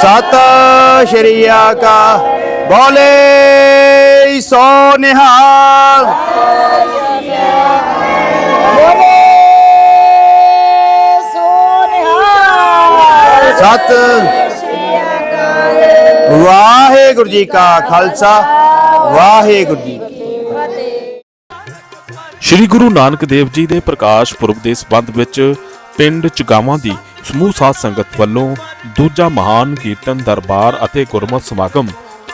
ਸਤਿ ਸ਼੍ਰੀ ਅਕਾਲ। ਬੋਲੇ ਸੋ ਨਿਹਾਲ ਸਤ। ਵਾਹਿਗੁਰੂ ਜੀ ਕਾ ਖਾਲਸਾ। ਵਾਹਿਗੁਰੂ ਜੀ ਕੀ ਸ਼੍ਰੀ ਗੁਰੂ ਨਾਨਕ ਦੇਵ ਜੀ ਦੇ ਪ੍ਰਕਾਸ਼ ਪੁਰਬ ਦੇ ਸਬੰਧ ਵਿੱਚ ਪਿੰਡ ਚਗਾਵਾਂ ਦੀ ਸਮੂਹ ਸਾਧ ਸੰਗਤ ਵੱਲੋਂ ਦੂਜਾ ਮਹਾਨ ਕੀਰਤਨ ਦਰਬਾਰ ਅਤੇ ਗੁਰਮਤਿ ਸਮਾਗਮ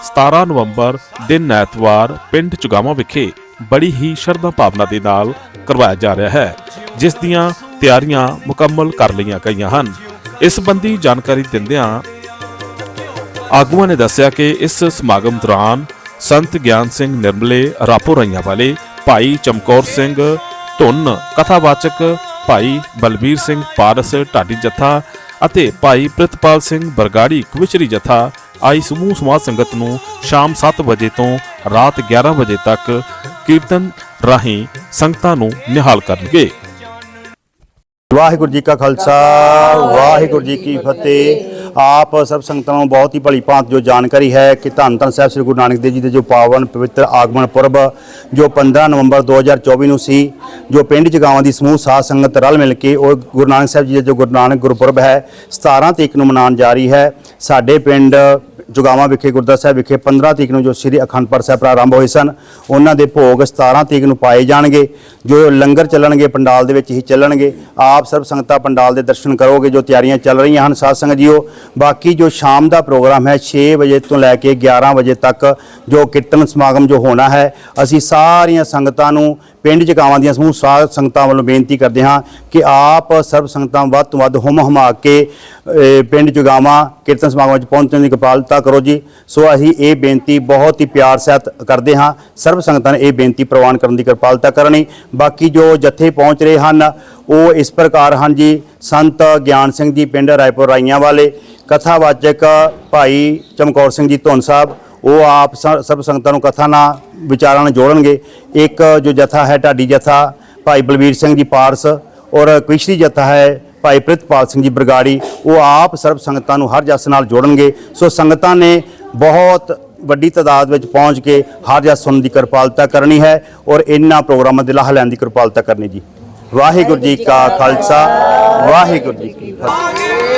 17 ਨਵੰਬਰ ਦਿਨ ਐਤਵਾਰ ਪਿੰਡ ਚਗਾਵਾਂ ਵਿਖੇ ਬੜੀ ਹੀ ਸ਼ਰਧਾ ਭਾਵਨਾ ਦੇ ਨਾਲ ਕਰਵਾਇਆ ਜਾ ਰਿਹਾ ਹੈ, ਜਿਸ ਦੀਆਂ ਤਿਆਰੀਆਂ ਮੁਕੰਮਲ ਕਰ ਲਈਆਂ ਗਈਆਂ ਹਨ। ਇਸ ਸੰਬੰਧੀ ਜਾਣਕਾਰੀ ਦਿੰਦਿਆਂ ਆਗੂਆਂ ਨੇ ਦੱਸਿਆ ਕਿ ਇਸ ਸਮਾਗਮ ਦੌਰਾਨ ਸੰਤ ਗਿਆਨ ਸਿੰਘ ਨਿਰਮਲੇ ਰਾਪੋ ਰਈਆਂ ਵਾਲੇ ਭਾਈ ਚਮਕੌਰ ਸਿੰਘ ਧੁੰਨ, ਕਥਾਵਾਚਕ ਭਾਈ ਬਲਬੀਰ ਸਿੰਘ ਪਾਰਸ, ਢਾਡੀ ਜਥਾ ਅਤੇ ਭਾਈ ਪ੍ਰਿਤਪਾਲ ਸਿੰਘ ਬਰਗਾੜੀ ਕਵਿਚਰੀ ਜਥਾ ਆਈ ਸਮੂਹ ਸਮਾਜ ਸੰਗਤ ਨੂੰ ਸ਼ਾਮ 7 ਵਜੇ ਤੋਂ ਰਾਤ 11 ਵਜੇ ਤੱਕ ਕੀਰਤਨ ਰਾਹੀਂ ਸੰਗਤਾਂ ਨੂੰ ਨਿਹਾਲ ਕਰਨਗੇ। ਵਾਹਿਗੁਰੂ ਜੀ ਕਾ ਖਾਲਸਾ, ਵਾਹਿਗੁਰੂ ਜੀ ਕੀ ਫਤਿਹ। ਆਪ ਸਭ ਸੰਗਤਾਂ ਨੂੰ ਬਹੁਤ ਹੀ ਭਲੀ ਭਾਂਤ ਜੋ ਜਾਣਕਾਰੀ ਹੈ ਕਿ ਧੰਨ ਧੰਨ ਸਾਹਿਬ ਸ੍ਰੀ ਗੁਰੂ ਨਾਨਕ ਦੇਵ ਜੀ ਦੇ ਜੋ ਪਾਵਨ ਪਵਿੱਤਰ ਆਗਮਨ ਪੁਰਬ, ਜੋ 15 ਨਵੰਬਰ 2024 ਨੂੰ ਸੀ, ਜੋ ਪਿੰਡ ਜਗਾਵਾਂ ਦੀ ਸਮੂਹ ਸਾਧ ਸੰਗਤ ਰਲ ਮਿਲ ਕੇ ਉਹ ਗੁਰੂ ਨਾਨਕ ਸਾਹਿਬ ਜੀ ਦਾ ਜੋ ਗੁਰੂ ਨਾਨਕ ਗੁਰਪੁਰਬ ਹੈ 17 ਤਰੀਕ ਨੂੰ ਮਨਾਉਣ ਜਾ ਰਹੀ ਹੈ। ਸਾਡੇ ਪਿੰਡ ਜੁਗਾਵਾਂ ਵਿਖੇ, ਗੁਰਦੁਆਰਾ ਸਾਹਿਬ ਵਿਖੇ 15 ਤਰੀਕ ਨੂੰ ਜੋ ਸ੍ਰੀ ਅਖੰਡ ਪਾਠ ਸਾਹਿਬ ਪ੍ਰਾਰੰਭ ਹੋਏ ਸਨ, ਉਹਨਾਂ ਦੇ ਭੋਗ 17 ਤਰੀਕ ਨੂੰ ਪਾਏ ਜਾਣਗੇ, ਜੋ ਲੰਗਰ ਚੱਲਣਗੇ, ਪੰਡਾਲ ਦੇ ਵਿੱਚ ਹੀ ਚੱਲਣਗੇ। ਆਪ ਸਰਬ ਸੰਗਤਾਂ ਪੰਡਾਲ ਦੇ ਦਰਸ਼ਨ ਕਰੋਗੇ, ਜੋ ਤਿਆਰੀਆਂ ਚੱਲ ਰਹੀਆਂ ਹਨ। ਸਾਧ ਸੰਗਤ ਜੀਓ, ਬਾਕੀ ਜੋ ਸ਼ਾਮ ਦਾ ਪ੍ਰੋਗਰਾਮ ਹੈ 6 ਵਜੇ ਤੋਂ ਲੈ ਕੇ 11 ਵਜੇ ਤੱਕ ਜੋ ਕੀਰਤਨ ਸਮਾਗਮ ਜੋ ਹੋਣਾ ਹੈ, ਅਸੀਂ ਸਾਰੀਆਂ ਸੰਗਤਾਂ ਨੂੰ ਪਿੰਡ ਜਗਾਵਾਂ ਦੀਆਂ ਸਮੂਹ ਸਾਧ ਸੰਗਤਾਂ ਵੱਲੋਂ ਬੇਨਤੀ ਕਰਦੇ ਹਾਂ ਕਿ ਆਪ ਸਰਬ ਸੰਗਤਾਂ ਵੱਧ ਤੋਂ ਵੱਧ ਹੁਮ ਹਮਾ ਕੇ ਪਿੰਡ ਜਗਾਵਾਂ ਕੀਰਤਨ ਸਮਾਗਮ ਵਿੱਚ ਪਹੁੰਚਣ ਦੀ ਕਿਰਪਾਲਤਾ ਕਰੋ ਜੀ। ਸੋ ਅਸੀਂ ਇਹ ਬੇਨਤੀ ਬਹੁਤ ਹੀ ਪਿਆਰ ਸਹਿਤ ਕਰਦੇ ਹਾਂ। ਸਰਬ ਸੰਗਤਾਂ ਨੇ ਇਹ ਬੇਨਤੀ ਪ੍ਰਵਾਨ ਕਰਨ ਦੀ ਕਿਰਪਾਲਤਾ ਕਰਨੀ। ਬਾਕੀ ਜੋ ਜਥੇ ਪਹੁੰਚ ਰਹੇ ਹਨ, ਉਹ ਇਸ ਪ੍ਰਕਾਰ ਹਨ ਜੀ। ਸੰਤ ਗਿਆਨ ਸਿੰਘ ਜੀ ਪਿੰਡ ਰਾਏਪੁਰ ਰਾਈਆਂ ਵਾਲੇ, ਕਥਾਵਾਚਕ ਭਾਈ ਚਮਕੌਰ ਸਿੰਘ ਜੀ ਧੁੰਨ ਸਾਹਿਬ, ਉਹ ਆਪ ਸ- ਸਰਬ ਸੰਗਤਾਂ ਨੂੰ ਕਥਾ ਨਾਲ ਵਿਚਾਰਾਂ ਨਾਲ ਜੋੜਨਗੇ। ਇੱਕ ਜੋ ਜਥਾ ਹੈ, ਢਾਡੀ ਜਥਾ, ਭਾਈ ਬਲਵੀਰ ਸਿੰਘ ਜੀ ਪਾਰਸ ਔਰ ਕ੍ਰਿਸ਼ਨੀ ਜਥਾ ਹੈ ਭਾਈ ਪ੍ਰਿਤਪਾਲ ਸਿੰਘ ਜੀ ਬਰਗਾੜੀ, ਉਹ ਆਪ ਸਰਬ ਸੰਗਤਾਂ ਨੂੰ ਹਰ ਜਸ ਨਾਲ ਜੋੜਨਗੇ। ਸੋ ਸੰਗਤਾਂ ਨੇ ਬਹੁਤ ਵੱਡੀ ਤਾਦਾਦ ਵਿੱਚ ਪਹੁੰਚ ਕੇ ਹਰ ਜਸ ਸੁਣਨ ਦੀ ਕਿਰਪਾਲਤਾ ਕਰਨੀ ਹੈ ਔਰ ਇਹਨਾਂ ਪ੍ਰੋਗਰਾਮਾਂ ਦੇ ਲਾਹ ਲੈਣ ਦੀ ਕਿਰਪਾਲਤਾ ਕਰਨੀ ਜੀ। ਵਾਹਿਗੁਰੂ ਜੀ ਕਾ ਖਾਲਸਾ, ਵਾਹਿਗੁਰੂ ਜੀ ਕੀ ਫਤਿਹ।